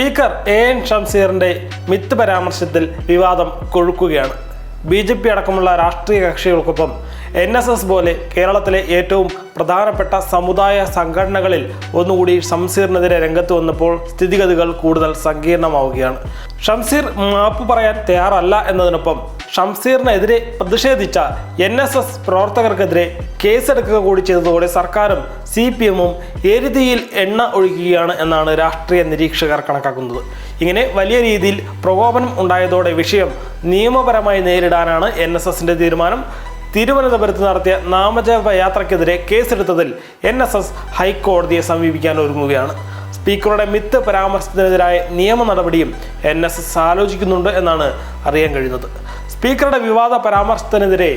A N ഷംസീറിന്റെ myth പരാമർശത്തിൽ വിവാദം കൊഴുക്കുകയാണ്. B J P അടക്കമുള്ള രാഷ്ട്രീയ കക്ഷികൾക്കൊപ്പം എൻ എസ് എസ് പോലെ കേരളത്തിലെ ഏറ്റവും പ്രധാനപ്പെട്ട സമുദായ സംഘടനകളിൽ ഒന്നുകൂടി ഷംസീറിനെതിരെ രംഗത്ത് വന്നപ്പോൾ സ്ഥിതിഗതികൾ കൂടുതൽ സങ്കീർണമാവുകയാണ്. ഷംസീർ മാപ്പ് പറയാൻ തയ്യാറല്ല എന്നതിനൊപ്പം ഷംസീറിനെതിരെ പ്രതിഷേധിച്ച എൻ എസ് എസ് പ്രവർത്തകർക്കെതിരെ കേസെടുക്കുക കൂടി ചെയ്തതോടെ സർക്കാരും സി പി എമ്മും എരുതിയിൽ എണ്ണ ഒഴുകുകയാണ് എന്നാണ് രാഷ്ട്രീയ നിരീക്ഷകർ കണക്കാക്കുന്നത്. ഇങ്ങനെ വലിയ രീതിയിൽ പ്രകോപനം ഉണ്ടായതോടെ വിഷയം നിയമപരമായി നേരിടാനാണ് എൻ എസ് എസിന്റെ തീരുമാനം. തിരുവനന്തപുരത്ത് നടത്തിയ നാമജപ യാത്രയ്ക്കെതിരെ കേസെടുത്തതിൽ എൻ എസ് എസ് ഹൈക്കോടതിയെ സമീപിക്കാൻ ഒരുങ്ങുകയാണ്. സ്പീക്കറുടെ മിത്ത് പരാമർശത്തിനെതിരായ നിയമ നടപടിയും എൻ എസ് എസ് ആലോചിക്കുന്നുണ്ട് എന്നാണ് അറിയാൻ കഴിയുന്നത്. സ്പീക്കറുടെ വിവാദ പരാമർശത്തിനെതിരെ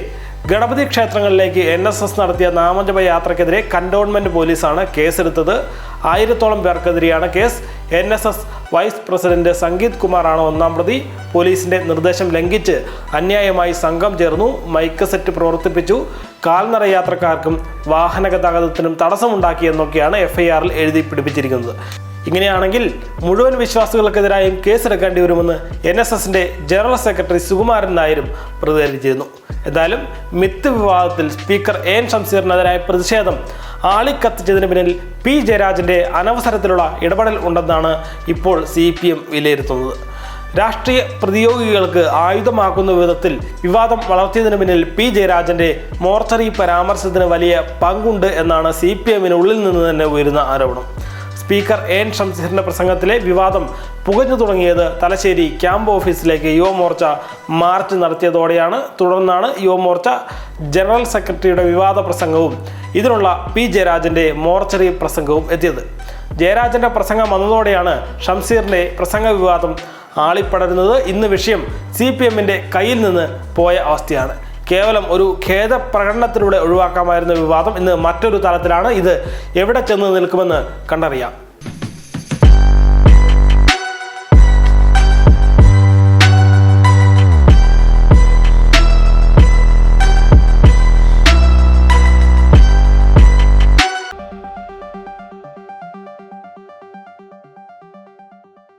ഗണപതി ക്ഷേത്രങ്ങളിലേക്ക് എൻ എസ് എസ് നടത്തിയ നാമജപ യാത്രക്കെതിരെ കണ്ടോൺമെന്റ് പോലീസാണ് കേസെടുത്തത്. ആയിരത്തോളം പേർക്കെതിരെയാണ് case. N S S vice president Sangeeth കുമാറാണ് ഒന്നാം പ്രതി. പോലീസിന്റെ നിർദ്ദേശം ലംഘിച്ച് അന്യായമായി സംഘം ചേർന്നു. മൈക്ക് സെറ്റ് പ്രവർത്തിപ്പിച്ചു. കാൽനട യാത്രക്കാർക്കും വാഹന ഗതാഗതത്തിനും തടസ്സമുണ്ടാക്കിയെന്നൊക്കെയാണ് എഫ്ഐആറിൽ എഴുതി പിടിപ്പിച്ചിരിക്കുന്നത്. ഇങ്ങനെയാണെങ്കിൽ മുഴുവൻ വിശ്വാസികൾക്കെതിരായും കേസെടുക്കേണ്ടി വരുമെന്ന് എൻ എസ് എസിന്റെ ജനറൽ സെക്രട്ടറി സുകുമാരൻ നായരും പ്രതികരിച്ചിരുന്നു. എന്തായാലും മിത്ത് വിവാദത്തിൽ സ്പീക്കർ എൻ ഷംസീറിനെതിരായ പ്രതിഷേധം ആളിക്കത്തിച്ചതിന് പിന്നിൽ പി ജയരാജന്റെ അനവസരത്തിലുള്ള ഇടപെടൽ ഉണ്ടെന്നാണ് ഇപ്പോൾ സി പി എം വിലയിരുത്തുന്നത്. രാഷ്ട്രീയ പ്രതിയോഗികൾക്ക് ആയുധമാക്കുന്ന വിധത്തിൽ വിവാദം വളർത്തിയതിനു പിന്നിൽ പി ജയരാജന്റെ മോർച്ചറി പരാമർശത്തിന് വലിയ പങ്കുണ്ട് എന്നാണ് സി പി എമ്മിന് ഉള്ളിൽ നിന്ന് തന്നെ ഉയരുന്ന ആരോപണം. സ്പീക്കർ എൻ ഷംസീറിന്റെ പ്രസംഗത്തിലെ വിവാദം പുകഞ്ഞു തുടങ്ങിയത് തലശ്ശേരി ക്യാമ്പ് ഓഫീസിലേക്ക് യുവമോർച്ച മാർച്ച് നടത്തിയതോടെയാണ്. തുടർന്നാണ് യുവമോർച്ച ജനറൽ സെക്രട്ടറിയുടെ വിവാദ പ്രസംഗവും ഇതിനുള്ള പി ജയരാജന്റെ മോർച്ചറി പ്രസംഗവും എത്തിയത്. ജയരാജന്റെ പ്രസംഗം വന്നതോടെയാണ് ഷംസീറിന്റെ പ്രസംഗ വിവാദം ആളിപ്പടരുന്നത്. ഇന്ന് വിഷയം സി പി എമ്മിന്റെ കയ്യിൽ നിന്ന് പോയ അവസ്ഥയാണ്. കേവലം ഒരു ഖേദ പ്രകടനത്തിലൂടെ ഒഴിവാക്കാമായിരുന്ന വിവാദം ഇന്ന് മറ്റൊരു തലത്തിലാണ്. ഇത് എവിടെ ചെന്ന് നിൽക്കുമെന്ന് കണ്ടറിയാം.